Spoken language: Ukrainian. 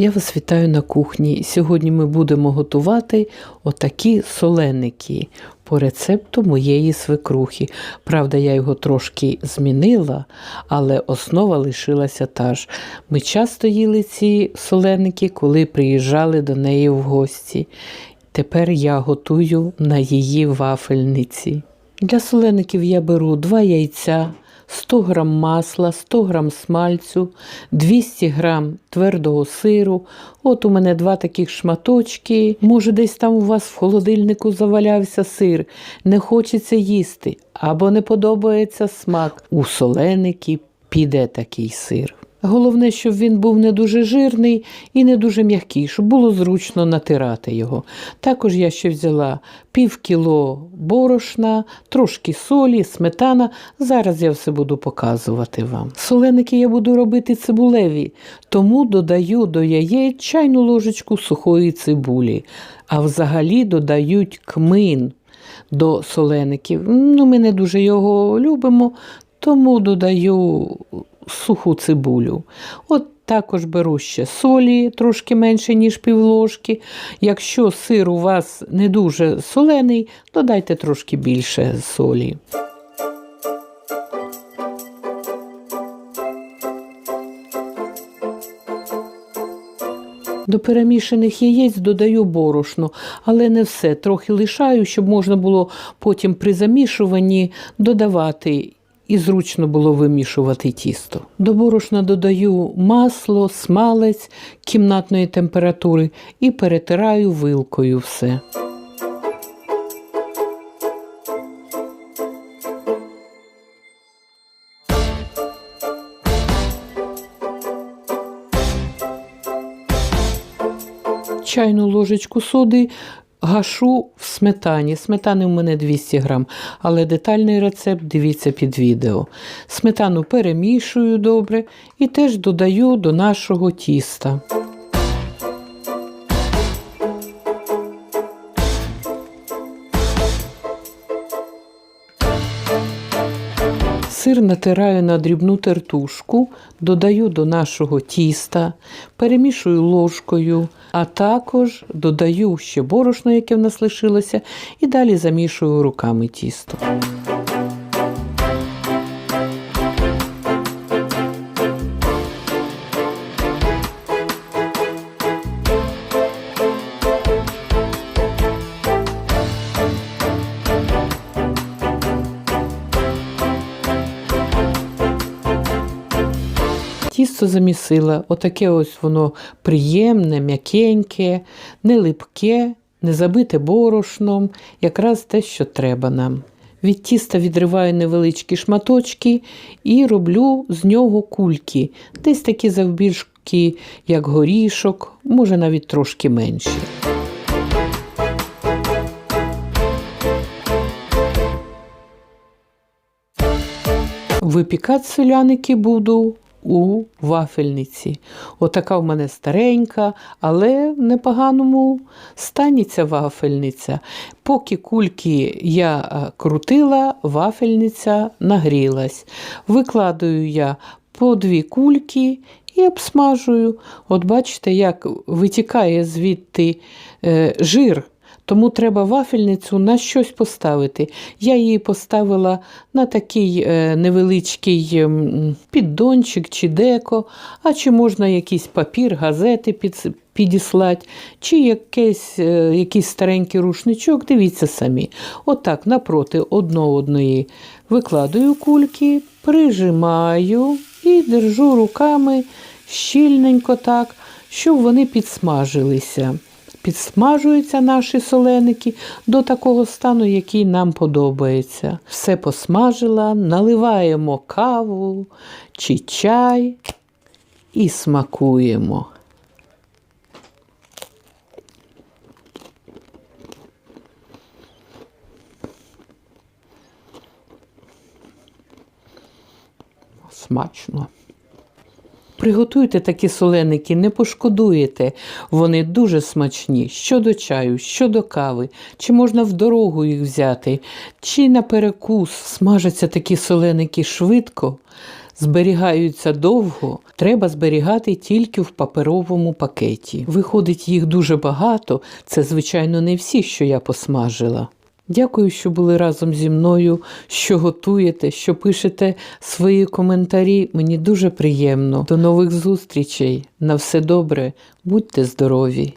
Я вас вітаю на кухні. Сьогодні ми будемо готувати отакі соленики по рецепту моєї свекрухи. Правда, я його трошки змінила, але основа лишилася та ж. Ми часто їли ці соленики, коли приїжджали до неї в гості. Тепер я готую на її вафельниці. Для солеників я беру 2 яйця, 100 г масла, 100 г смальцю, 200 г твердого сиру. От у мене два таких шматочки. Може, десь там у вас в холодильнику завалявся сир, не хочеться їсти або не подобається смак. У соленики піде такий сир. Головне, щоб він був не дуже жирний і не дуже м'який, щоб було зручно натирати його. Також я ще взяла пів кіло борошна, трошки солі, сметана. Зараз я все буду показувати вам. Соленики я буду робити цибулеві, тому додаю до яєць чайну ложечку сухої цибулі, а взагалі додають кмин до солеників. Ну, Ми не дуже його любимо, тому додаю суху цибулю. От також беру ще солі, трошки менше, ніж півложки. Якщо сир у вас не дуже солений, додайте трошки більше солі. До перемішаних яєць додаю борошно, але не все. Трохи лишаю, щоб можна було потім при замішуванні додавати і зручно було вимішувати тісто. До борошна додаю масло, смалець кімнатної температури і перетираю вилкою все. Чайну ложечку соди гашу в сметані. Сметани в мене 200 грам, але детальний рецепт дивіться під відео. Сметану перемішую добре і теж додаю до нашого тіста. Сир натираю на дрібну тертушку, додаю до нашого тіста, перемішую ложкою, а також додаю ще борошно, яке в нас лишилося, і далі замішую руками тісто. Тісто замісила, отаке ось воно приємне, м'якеньке, не липке, не забите борошном, якраз те, що треба нам. Від тіста відриваю невеличкі шматочки і роблю з нього кульки, десь такі завбільшки, як горішок, може навіть трошки менші. Випікати соляники буду у вафельниці. Отака в мене старенька, але в непоганому стані ця вафельниця. Поки кульки я е, крутила, вафельниця нагрілась. Викладаю я по дві кульки і обсмажую. От бачите, як витікає звідти е, жир. Тому треба вафельницю на щось поставити. Я її поставила на такий е, невеличкий ем, піддончик чи деко, а чи можна якийсь папір, газети під, підіслати, чи якийсь, е, якийсь старенький рушничок, дивіться самі. Отак, напроти одно одної викладаю кульки, прижимаю і держу руками щільненько так, щоб вони підсмажилися. Підсмажуються наші соленики до такого стану, який нам подобається. Все посмажила, наливаємо каву чи чай і смакуємо. Смачно. Приготуйте такі соленики, не пошкодуєте. Вони дуже смачні. Щодо чаю, щодо кави, чи можна в дорогу їх взяти, чи на перекус. Смажаться такі соленики швидко. зберігаються довго, треба зберігати тільки в паперовому пакеті. Виходить, їх дуже багато. Це, звичайно, не всі, що я посмажила. Дякую, що були разом зі мною, що готуєте, що пишете свої коментарі. Мені дуже приємно. До нових зустрічей. На все добре, будьте здорові!